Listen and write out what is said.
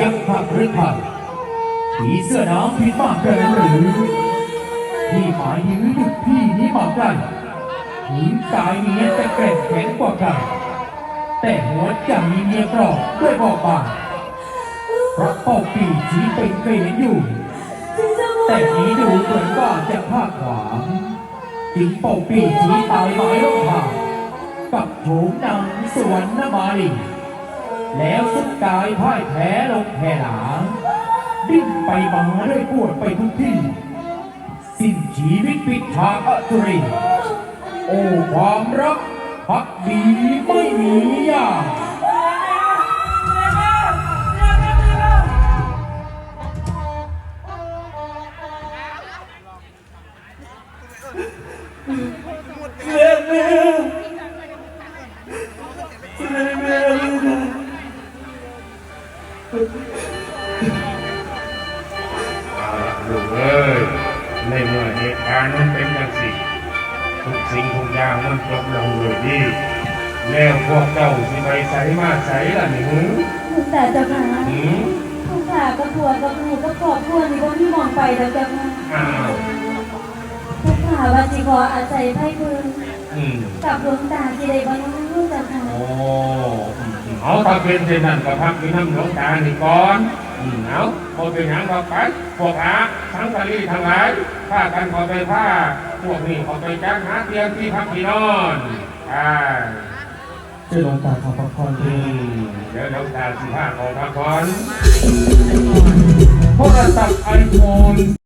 ยักษ์ผักหรือผักผีเสื้อน้ำผิดมากเกินหรือพี่หมายยื้อดึกพี่นี้มาใกล้ถึงกายเมียจะแกร่งแข็งกว่ากัน แต่หัวใจเมียกรอบด้วยบอกบางเพราะเป้าปีชี้เป็นเกยอยู่ แต่นี้ดูเหมือนว่าจะพลาดขวางจึงเป่าปีชี้ตายหมายลงทากับโฉมนางสวรรณมาลี แล้วสุดกายพ่ายแพ้ลงแผ่หลังดิ้นไปมาด้วยปวดไปทุกที่ สิ้นชีวิตปิดทางอสุรินทร์โอ้ความรักพักดีไม่มีอย่างและลูกเอ้ยในเมื่อเหตุการณ์มันเป็นอย่างสิทุกสิ่งทุกอย่างมันจบลงด้วยดี แล้วพวกเจ้าสิไปใส่มาใส่ล่ะนี่หือคุณแต่เจ้าค่ะหือคุณขากับผัวกับหนูกับครอบครัวนี่ก็ที่มองไปแล้วเจ้าค่ะอ้าวคุณขาว่าสิขออาศัยไพ่คืนอืมกับดวงตาที่ได้บ้างรู้เจ้าค่ะโอ้อืม เอาถ้าเป็นเช่นนั้นก็พักกินน้ำหลวงตานี่ก่อนอืมเอาพอเป็นหยังก็ไปพวกอาทั้งกะลีทั้งหลายผ้ากันขอไปผ้า พวกนี้ขอไปจ้างหาเตียงที่พักที่นอนไปเจ้าหลวงตาขอพระพรอืมเดี๋ยวน้ำตาสิบห้าของพระพรโทรศัพท์ไอโฟน